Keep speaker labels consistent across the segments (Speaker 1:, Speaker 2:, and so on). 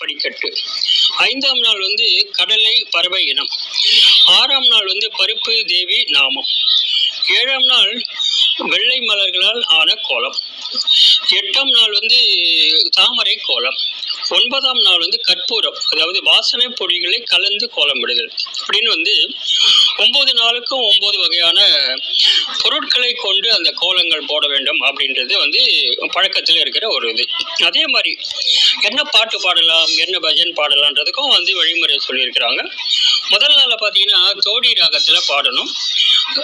Speaker 1: படிக்கட்டு. ஐந்தாம் நாள் வந்து கடலை பறவை இனம். ஆறாம் நாள் வந்து பருப்பு தேவி நாமம். ஏழாம் நாள் வெள்ளை மலர்களால் ஆன கோலம். எட்டாம் நாள் வந்து தாமரை கோலம். ஒன்பதாம் நாள் வந்து கற்பூரம் அதாவது வாசனை பொடிகளை கலந்து கோலமிடுதல் அப்படின்னு வந்து ஒன்பது நாளுக்கும் ஒன்பது வகையான பொருட்களை கொண்டு அந்த கோலங்கள் போட வேண்டும் அப்படின்றது வந்து பழக்கத்தில் இருக்கிற ஒரு இது. அதே மாதிரி என்ன பாட்டு பாடலாம் என்ன பஜன் பாடலான்றதுக்கும் வந்து வழிமுறை சொல்லியிருக்கிறாங்க. முதல் நாளில் பார்த்தீங்கன்னா தோடி ராகத்தில் பாடணும்.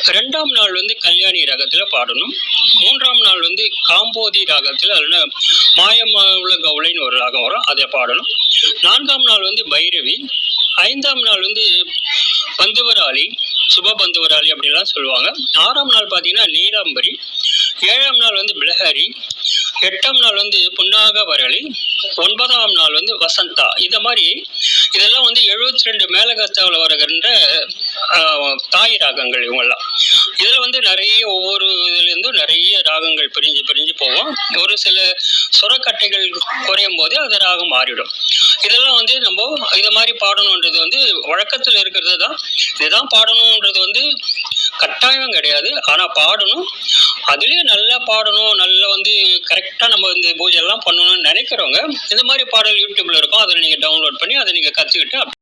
Speaker 1: ரெண்டாம் நாள் வந்து கல்யாணி ராகத்தில் பாடணும். மூன்றாம் நாள் வந்து காம்போதி ராகத்தில் அதில் மாயமாவுல கவுளைன்னு ஒரு ராகம் வரும் அதை பாடணும். நான்காம் நாள் வந்து பைரவி. ஐந்தாம் நாள் வந்து பந்துவராளி சுப அப்படிலாம் சொல்லுவாங்க. ஆறாம் நாள் பார்த்தீங்கன்னா நீலாம்பரி ஏழாம் நாள் வந்து பிளஹரி எட்டாம் நாள் வந்து புன்னாக வரளி ஒன்பதாம் நாள் வந்து வசந்தா. இந்த மாதிரி இதெல்லாம் வந்து எழுபத்தி ரெண்டு மேலகத்தாவில் வருகின்ற தாய் ராகங்கள் இவங்கெல்லாம். இதில் வந்து நிறைய ஒவ்வொரு இதுலேருந்தும் நிறைய ராகங்கள் பிரிஞ்சு பிரிஞ்சு போவோம் ஒரு சில சுரக்கட்டைகள் குறையும் போது அந்த ராகம் மாறிடும் இதெல்லாம் வந்து நம்ம இதை மாதிரி பாடணுன்றது வந்து வழக்கத்தில் இருக்கிறது தான் இதுதான் பாடணுன்றது வந்து கட்டாயம் கிடையாது. ஆனால் பாடணும். அதுலேயும் நல்லா பாடணும். நல்லா வந்து கரெக்டாக நம்ம இந்த பூஜை எல்லாம் பண்ணணும்னு நினைக்கிறவங்க இந்த மாதிரி பாடல் யூடியூப்ல இருக்கும். அதை நீங்கள் டவுன்லோட் பண்ணி அதை நீங்கள் கற்றுக்கிட்டு